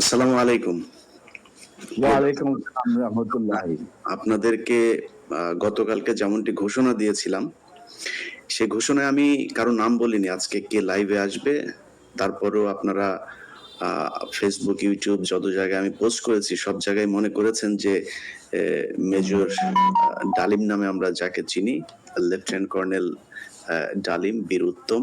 আসসালামু আলাইকুম। ওয়ালাইকুম আসসালাম রহমতুল্লাহ। আপনাদেরকে গতকালকে যেমনটি ঘোষণা দিয়েছিলাম সে ঘোষণায় আমি কারও নাম বলিনি আজকে কে লাইভে আসবে তারপরেও আপনারা ফেসবুক ইউটিউব যত জায়গায় আমি পোস্ট করেছি সব জায়গায় মনে করেছেন যে মেজর ডালিম নামে আমরা যাকে চিনি লেফটেন্যান্ট কর্নেল ডালিম বীর উত্তম।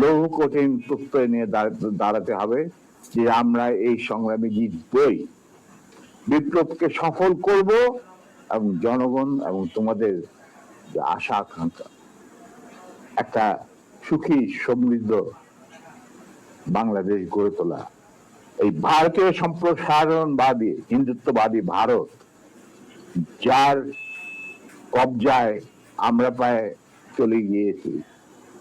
লৌহ কঠিন প্রত্যয় নিয়ে দাঁড়া- দাঁড়াতে হবে যে আমরা এই সংগ্রামে জিতবই। বিপ্লবকে সফল করব এবং জনগণ এবং তোমাদের আশা, আকাঙ্ক্ষা। একটা সুখী, সমৃদ্ধ বাংলাদেশ গড়ে তোলা। এই ভারতীয় সম্প্রসারণবাদী, হিন্দুত্ববাদী ভারত, যার কবজায় আমরা প্রায় চলে গিয়েছি।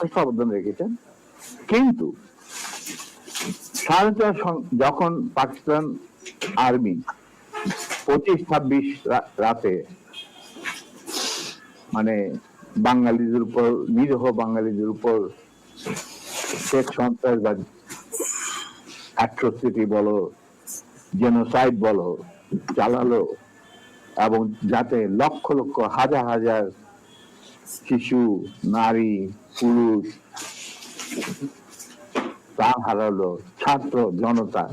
অবদান রেখেছেন। কিন্তু স্বাধীনতা সং- যখন পাকিস্তান আর্মি পঁচিশ ছাব্বিশ রাতে মানে বাঙালিদের উপর, নিরীহ বাঙালিদের উপর শেখ সন্ত্রাসবাদ অ্যাট্রোসিটি বলো, জেনোসাইড বলো, চালালো এবং যাতে লক্ষ লক্ষ হাজার হাজার শিশু, নারী, পুরুষ, প্রাণ হারালো, ছাত্র জনতা,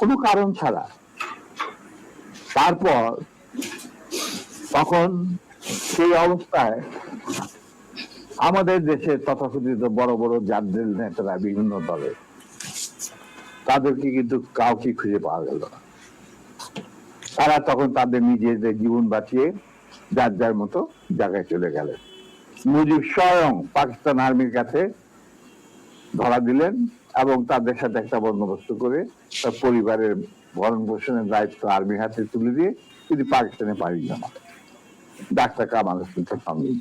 কোনো কারণ ছাড়া। তারপর তখন সেই অবস্থায় আমাদের দেশে তথাকথিত বড় বড় জাতীয় নেতারা বিভিন্ন দলে, তাদেরকে কিন্তু কাউকে খুঁজে পাওয়া গেল তারা তখন তাদের নিজেদের জীবন বাঁচিয়ে যার যার মতো জায়গায় চলে গেলেন। মুজিব স্বয়ং পাকিস্তান আর্মির কাছে ধরা দিলেন এবং তাদের সাথে একটা বন্দোবস্ত করে তার পরিবারের ভরণ পোষণের দায়িত্ব আর্মির হাতে তুলে দিয়ে তিনি পাকিস্তানে পাড়ি জমা ডাক্তার কামাল হোসেনের সঙ্গে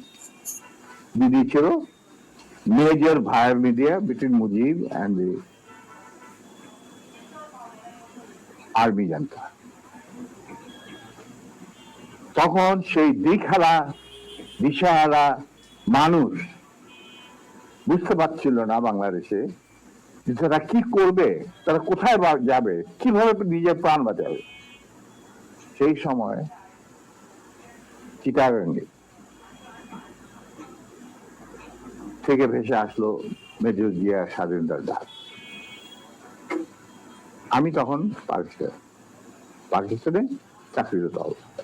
দিদি ছিল, major via media between Mujib and army জানতা তখন সেই দিকহারা দিশাহারা মানুষ বুঝতে পারছিল না বাংলাদেশে যে তারা কি করবে, তারা কোথায় যাবে, কীভাবে নিজের প্রাণ বাঁচাবে। সেই সময় চিটাগাঙ্গে থেকে ভেসে আসলো মেজর জিয়া স্বাধীনতার ডাক আমি তখন পাকিস্তান, পাকিস্তানে চাকরিরত অবস্থা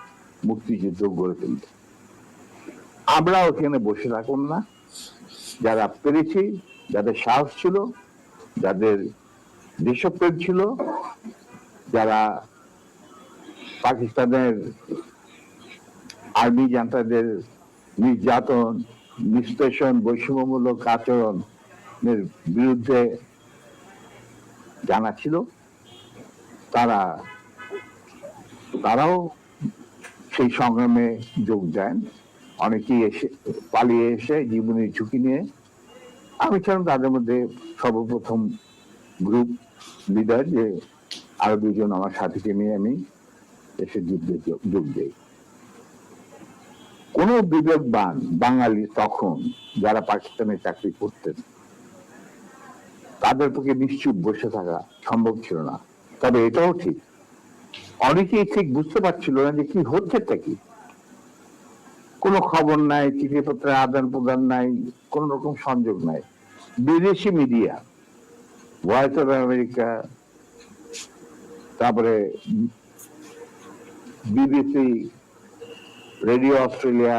মুক্তিযুদ্ধ গড়ে তুলতে। আমরা ওখানে বসে থাকুন না। যারা পেরেছি, যাদের সাহস ছিল, যাদের দেশপ্রেম ছিল, যারা পাকিস্তানের আর্মি জান্তাদের নির্যাতন, নিষ্পেষণ, বৈষম্যমূলক আচরণের বিরুদ্ধে জানা ছিল, তারা, তারাও সেই সংগ্রামে যোগ দেন। অনেকেই এসে, পালিয়ে এসে জীবনের ঝুঁকি নিয়ে। আমি ছিলাম তাদের মধ্যে সর্বপ্রথম গ্রুপ লিডার যে আরও দুজন আমার সাথীকে নিয়ে আমি এসে যুদ্ধে যোগ- দিই। কোন বিবেকবান বাঙালি তখন যারা পাকিস্তানে চাকরি করতেন, তাদের পক্ষে নিশ্চুপ বসে থাকা সম্ভব ছিল না। তবে এটাও ঠিক অনেকেই ঠিক বুঝতে পারছিল না যে কি হচ্ছেটা কি। কোনো খবর নাই চিঠিপত্রের আদান প্রদান নাই, কোন রকম সংযোগ নাই। বিদেশি মিডিয়া ভয়েস অফ আমেরিকা তারপরে BBC radio Australia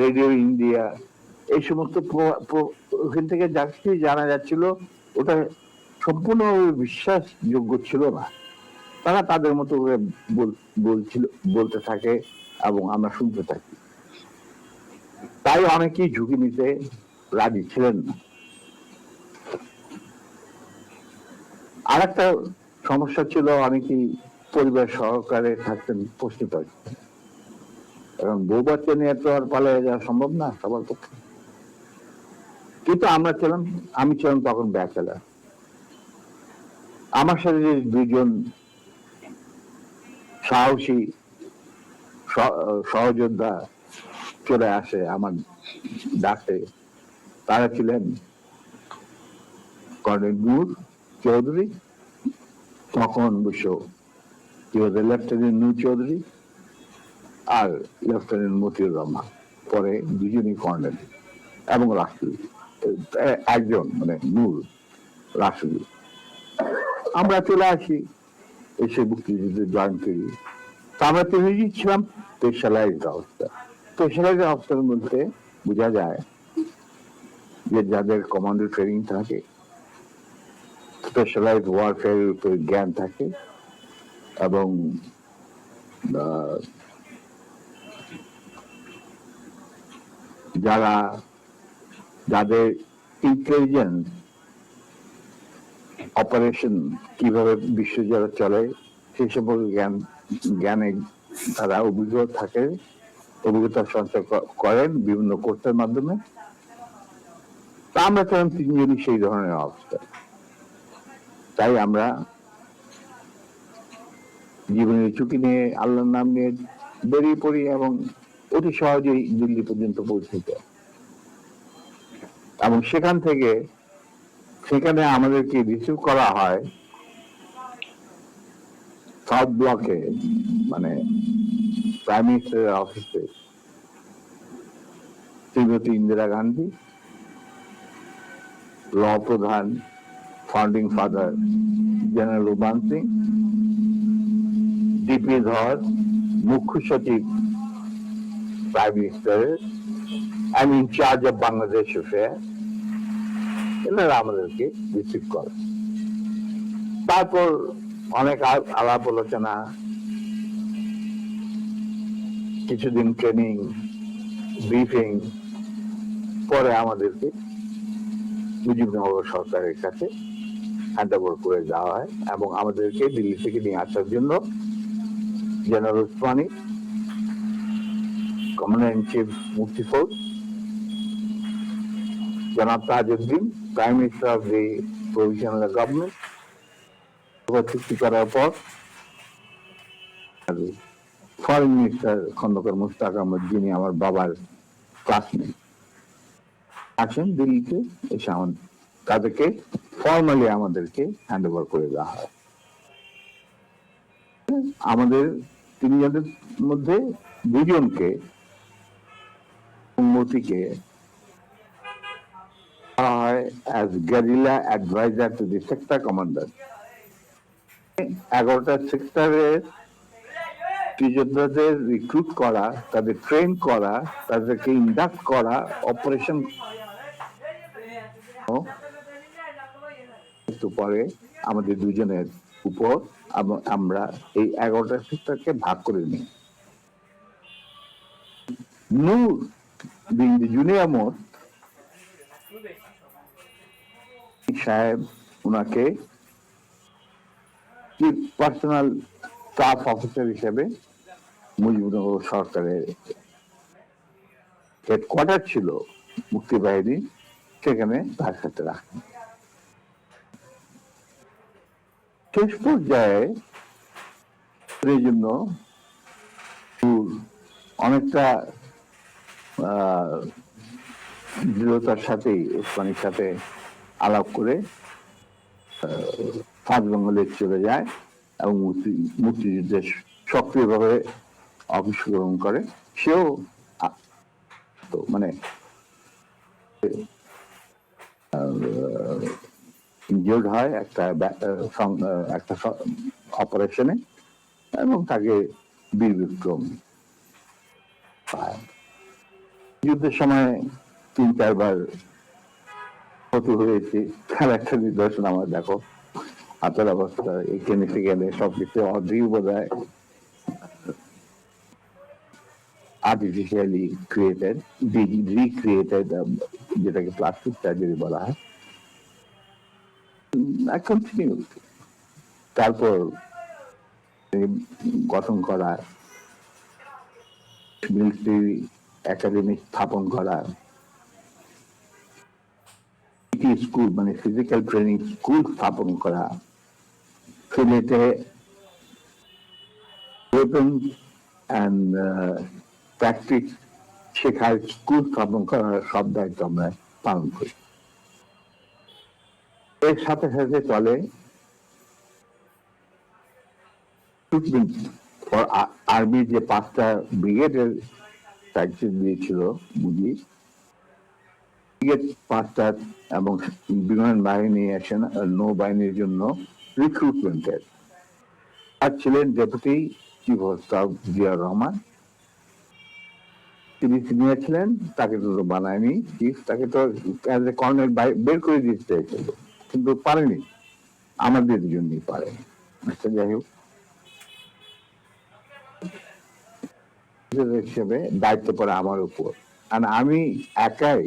radio India এই সমস্ত ওখান থেকে যা জানা যাচ্ছিল, ওটা সম্পূর্ণভাবে বিশ্বাসযোগ্য ছিল না। তারা তাদের মতো করে বলছিল, বলতে থাকে এবং আমরা শুনতে থাকি। তাই অনেকেই ঝুঁকি নিতে রাজি ছিলেন না। আর একটা সমস্যা ছিল, অনেকেই পরিবার সহকারে থাকতেন পশ্চিম কারণ বউ বাচ্চা নিয়ে তো আর পালিয়ে যাওয়া সম্ভব না সবার পক্ষে। কিন্তু আমরা ছিলাম, আমি ছিলাম তখন ব্যাচেলার। আমার সাথে যে দুজন সাহসী সহযোদ্ধা চলে আসে আমার ডাকে। তারা ছিলেন কর্নেল নূর চৌধুরী, তখন অবশ্য লেফটেন্যান্ট নূর চৌধুরী আর লেফটেন্যান্ট মতিউর রহমান, পরে দুজনই কর্নেল এবং রাষ্ট্রপতি এ- একজন মানে নূর রাষ্ট্রপতি আমরা চলে আসি এসে মুক্তিযুদ্ধে জয়েন করি তা আমরা তৈরি ছিলাম স্পেশালাইজড অবস্থা স্পেশালাইজড অবস্থার মধ্যে বোঝা যায় যে যাদের কমান্ডো ট্রেনিং থাকে স্পেশালাইজড ওয়ারফেয়ারের উপর জ্ঞান থাকে এবং যারা, যাদের ইন্টেলিজেন্স অপারেশন কীভাবে বিশ্বজুড়ে চলে, সেই সম্পর্কে জ্ঞান, জ্ঞানে তারা অভিজ্ঞ থাকে, অভিজ্ঞতা সঞ্চয় করেন বিভিন্ন কোর্সের মাধ্যমে। তা আমরা ছিলাম তিনজনই সেই ধরনের অবস্থা? তাই আমরা জীবনের ঝুঁকি নিয়ে আল্লাহর নাম নিয়ে বেরিয়ে পড়ি এবং অতি সহজেই দিল্লি পর্যন্ত পৌঁছে যায় এবং সেখান থেকে সেখানে আমাদেরকে রিসিভ করা হয় সাউথ ব্লকে মানে প্রাইম মিনিস্টারের অফিসে। শ্রীমতী ইন্দিরা গান্ধী, ল প্রধান, ফাউন্ডিং ফাদার জেনারেল রুমান সিং, ডিপি ধর, মুখ্য সচিব প্রাইম মিনিস্টারের, I in charge of Bangladesh affair এনারা আমাদেরকে রিসিভ করে। তারপর অনেক আলাপ আলোচনা, কিছুদিন ট্রেনিং ব্রিফিং পরে আমাদেরকে মুজিবনগর সরকারের কাছে হ্যান্ড করে দেওয়া হয় এবং আমাদেরকে দিল্লি থেকে নিয়ে আসার জন্য general Osmani commander in chief Mukti Fauj Tajuddin prime minister of the provisional government চুক্তি করার পর ফরেন মিনিস্টার খন্দকার মুস্তাক আহমদ, যিনি আমার বাবার ক্লাসমেট আসেন দিল্লিতে, এসে আমার তাদেরকে ফর্মালি আমাদেরকে হ্যান্ড ওভার করে দেওয়া হয়। আমাদের তিনজনের মধ্যে দুজনকে হয় as guerrilla advisor to the sector commander. এগারোটা সেক্টরের যোদ্ধাদের রিক্রুট করা, তাদের ট্রেন করা, তাদেরকে ইন্ডাক্ট করা অপারেশন পরে আমাদের দুজনের উপর আমরা এই এগারোটা সেক্টরকে ভাগ করে নিই Noor being the junior most সাহেব ওনাকে পার্সোনাল স্টাফ অফিসার হিসেবে মুজিবনগর সরকারের হেডকোয়ার্টার ছিল মুক্তি বাহিনী, সেখানে তার সাথে রাখেন। শেষ পর্যায়ে এই জন্য অনেকটা দৃঢ়তার সাথেই ওসমানির সাথে আলাপ করে ফাঁস বেঙ্গলে চলে যায় এবং মুক্তি- সক্রিয়ভাবে অংশগ্রহণ করে। সেও তো মানে ইনজিওর্ড হয় একটা একটা অপারেশনে এবং তাকে বীর বিক্রম যুদ্ধের সময় তিন চারবার ক্ষত হয়েছে। তার একটা নিদর্শন আমার দেখো। হাতের অবস্থা এখানে সেখানে সবকিছু অর্ধেক বোধ হয় আর্টিফিশিয়ালি ক্রিয়েটেড রিক্রিয়েটেড যেটাকে প্লাস্টিক সার্জারি বলা হয়। কন্টিনিউ তারপর গঠন করা মিলিটারি একাডেমি স্থাপন করা। স্কুল মানে ফিজিক্যাল ট্রেনিং স্কুল স্থাপন করা। সিলেটে প্র্যাকটিস শেখার স্কুল স্থাপন করার সব দায়িত্ব আমরা পালন করি। এর সাথে সাথে চলে আর্মি যে পাঁচটা ব্রিগেডের টাইটেল দিয়েছিল বুঝি পাঁচটা এবং বিমান বাহিনী সেনা নৌবাহিনীর জন্য রিক্রুটমেন্টের আর ছিলেন deputy chief of staff Zia Rahman. তিনি সিনিয়র ছিলেন, তাকে তো বানায়নি চিফ তাকে তো অ্যাজ এ কর্নেল বের করে দিতে চেয়েছিল কিন্তু পারেনি, আমাদের জন্যই পারেনি আচ্ছা যাই হোক। হিসেবে দায়িত্ব পড়ে আমার উপর। আর আমি একাই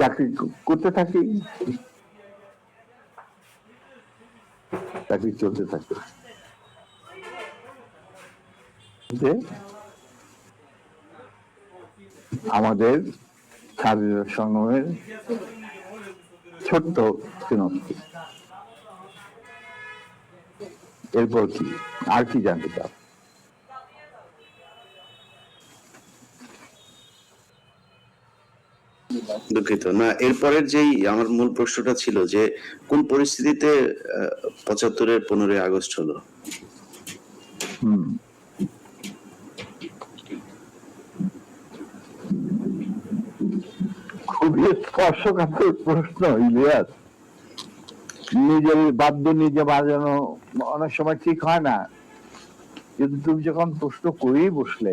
চাকরি করতে থাকি। চাকরি চলতে থাকে। যে আমাদের স্বাধীনতা সংগ্রামের ছোট্ট সিনপসিস এরপর কি? আর কি জানতে চাও? দুঃখিত। না, এরপরের যেই আমার মূল প্রশ্নটা ছিল যে, কোন পরিস্থিতিতে পঁচাত্তরের পনেরোই আগস্ট হলো? খুবই স্পর্শকাতর প্রশ্ন, ইলিয়াস। নিজের বাদ্য নিজে বাজানো অনেক সময় ঠিক হয় না। কিন্তু তুমি যখন প্রশ্ন করেই বসলে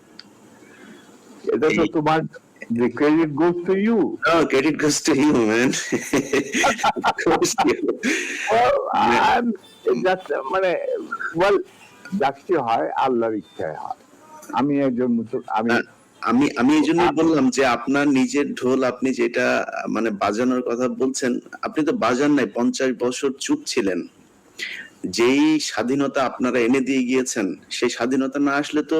এটা তো এই- তোমার the credit goes to you. No, credit goes to you, man. Goes to you. Well, I'm just মানে well যাচ্ছি হয় আল্লাহর ইচ্ছায় হয়। আমি একজন আমি আমি আমি এই জন্যই বললাম যে আপনার নিজের ঢোল আপনি যেটা মানে বাজানোর কথা বলছেন আপনি তো বাজান নাই পঞ্চাশ বছর চুপ ছিলেন। যেই স্বাধীনতা আপনারা এনে দিয়ে গিয়েছেন সেই স্বাধীনতা না আসলে তো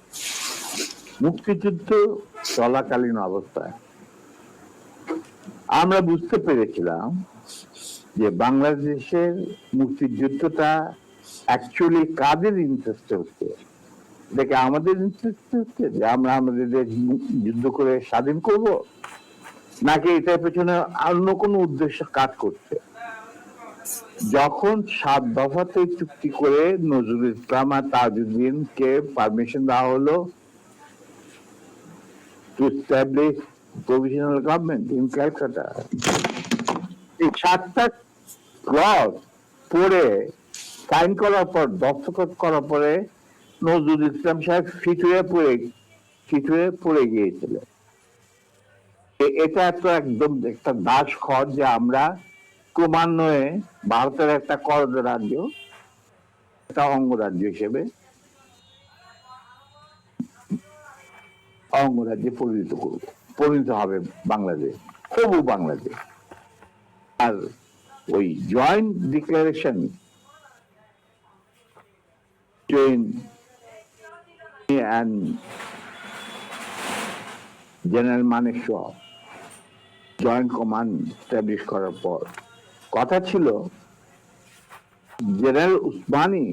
মুক্তিযুদ্ধ চলাকালীন অবস্থায়। আমরা বুঝতে পেরেছিলাম যে বাংলাদেশের মুক্তিযুদ্ধটা অ্যাকচুয়ালি কাদের ইন্টারেস্টে হচ্ছে? দেখে আমাদের ইন্টারেস্টে হচ্ছে যে আমরা আমাদের দেশ যুদ্ধ করে স্বাধীন করব? নাকি এটার পেছনে অন্য কোনো উদ্দেশ্য কাজ করছে? যখন সাত দফাতে চুক্তি করে নজরুল ইসলাম আর তাজউদ্দিনকে পারমিশন দেওয়া হলো to establish provisional government in Calcutta এই সাতটা ক্লজ পড়ে সাইন করার পর, দস্তখত করার পরে নজরুল ইসলাম সাহেব ফিট হয়ে পড়ে ফিট হয়ে পড়ে গিয়েছিলেন। এটা তো একদম একটা দাস খর যে আমরা ক্রমান্বয়ে ভারতের একটা কর রাজ্য একটা অঙ্গরাজ্য হিসেবে অঙ্গরাজ্যে পরিণত করব পরিণত হবে বাংলাদেশ, তবু বাংলাদেশ। আর ওই joint declaration general Manek joint command establish করার পর, কথা ছিল general Osmani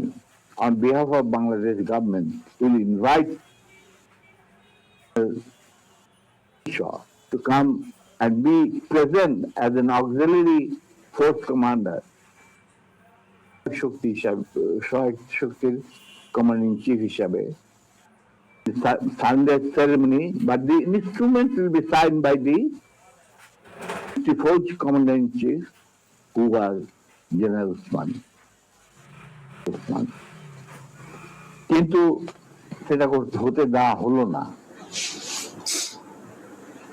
on behalf of Bangladesh government will invite Shah to come and be present as an auxiliary force commander শক্তি হিসাবে সহায়ক শক্তির কমান্ডিং চিফ হিসাবে that ceremony, but the instrument will be signed by the 54th Commander in Chief, who was General Usman. Usman. কিন্তু সেটা হতে দেওয়া হলো না